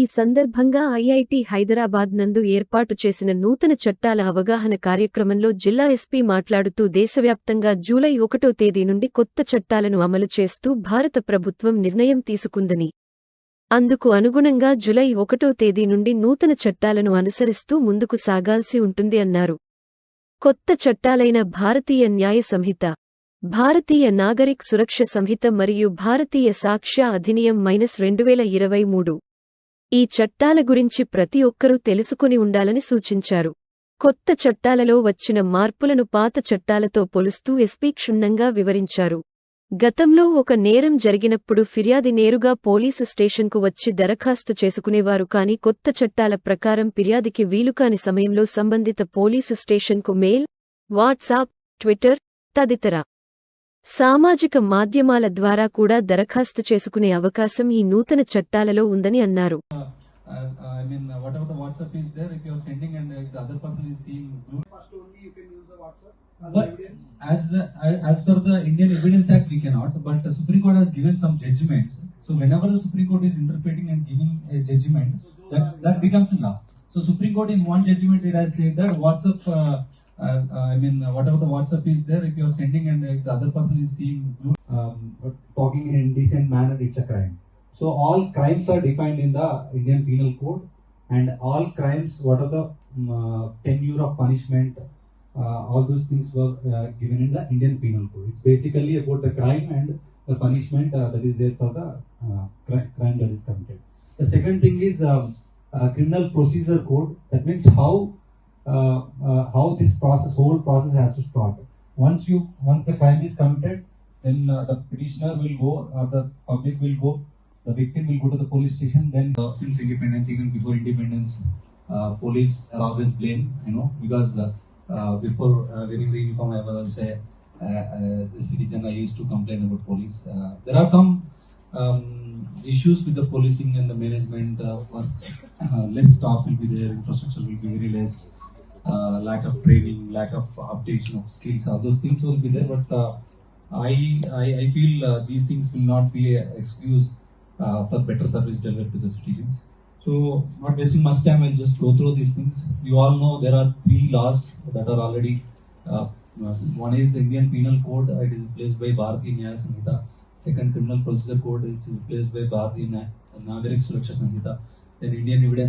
ఈ సందర్భంగా ఐఐటి హైదరాబాద్ నందు ఏర్పాటు చేసిన నూతన చట్టాల అవగాహన కార్యక్రమంలో జిల్లా ఎస్పీ మాట్లాడుతూ దేశవ్యాప్తంగా జూలై ఒకటో తేదీ నుండి కొత్త చట్టాలను అమలు చేస్తూ భారత ప్రభుత్వం నిర్ణయం తీసుకుందని. అందుకు అనుగుణంగా జులై ఒకటో తేదీ నుండి నూతన చట్టాలను అనుసరిస్తూ ముందుకు సాగాల్సి ఉంటుంది అన్నారు. కొత్త చట్టాలైన భారతీయ న్యాయ సంహిత భారతీయ నాగరిక్ సురక్ష సంహిత మరియు భారతీయ సాక్ష్య అధినియం మైనస్ రెండువేల ఇరవై మూడు ఈ చట్టాల గురించి ప్రతి ఒక్కరూ తెలుసుకుని ఉండాలని సూచించారు. కొత్త చట్టాలలో వచ్చిన మార్పులను పాత చట్టాలతో పోలుస్తూ ఎస్పీ క్షుణ్ణంగా వివరించారు. గతంలో ఒక నేరం జరిగినప్పుడు ఫిర్యాది నేరుగా పోలీసు స్టేషన్కు వచ్చి దరఖాస్తు చేసుకునేవారు కాని కొత్త చట్టాల ప్రకారం ఫిర్యాదికి వీలుకాని సమయంలో సంబంధిత పోలీసు స్టేషన్కు మెయిల్ వాట్సాప్ ట్విట్టర్ తదితర సామాజిక మాధ్యమాల ద్వారా కూడా దరఖాస్తు చేసుకునే అవకాశం ఈ నూతన చట్టాలలో ఉందని అన్నారు uh, I mean, uh, whatever the WhatsApp is there, if you are sending and uh, if the other person is seeing blue. First only you can use the WhatsApp But as uh, as per the Indian Evidence Act, we cannot. But the Supreme Court has given some judgments. So whenever the Supreme Court is interpreting and giving a judgment, that that becomes law. So Supreme Court in one judgment it has said that WhatsApp. Uh, uh, I mean, whatever the WhatsApp is there, if you are sending and if the other person is seeing um, talking in indecent manner, it's a crime. So all crimes are defined in the Indian Penal Code, and all crimes, what are the um, uh, tenure of punishment, uh, all those things were uh, given in the Indian Penal Code. It's basically about the crime and the punishment uh, that is there for the uh, cri- crime that is committed. The second thing is um, uh, criminal procedure code. That means how how this process, whole process has to start. Once you once the crime is committed, then uh, the petitioner will go or the public will go the victim will go to the police station then uh, since independence even before independence uh, police are always blamed you know because uh, uh, before uh, wearing the uniform i was also uh, uh, citizen i used to complain about police. Uh, there are some um, issues with the policing and the management uh, uh, less staff will be there infrastructure will be very less uh, lack of training lack of updation of skills all those things will be there but uh, I, I I feel uh, these things will not be an excuse uh, for better service delivered to the citizens. So, not wasting much time, I'll just go through these things. You all know there are three laws that are already. Uh, one is Indian Penal Code, it is placed by Bharatiya Nyaya. Second, Criminal Procedure Code, which is placed by Bharatiya Na- Nagarik Suraksha. Then Indian Evidence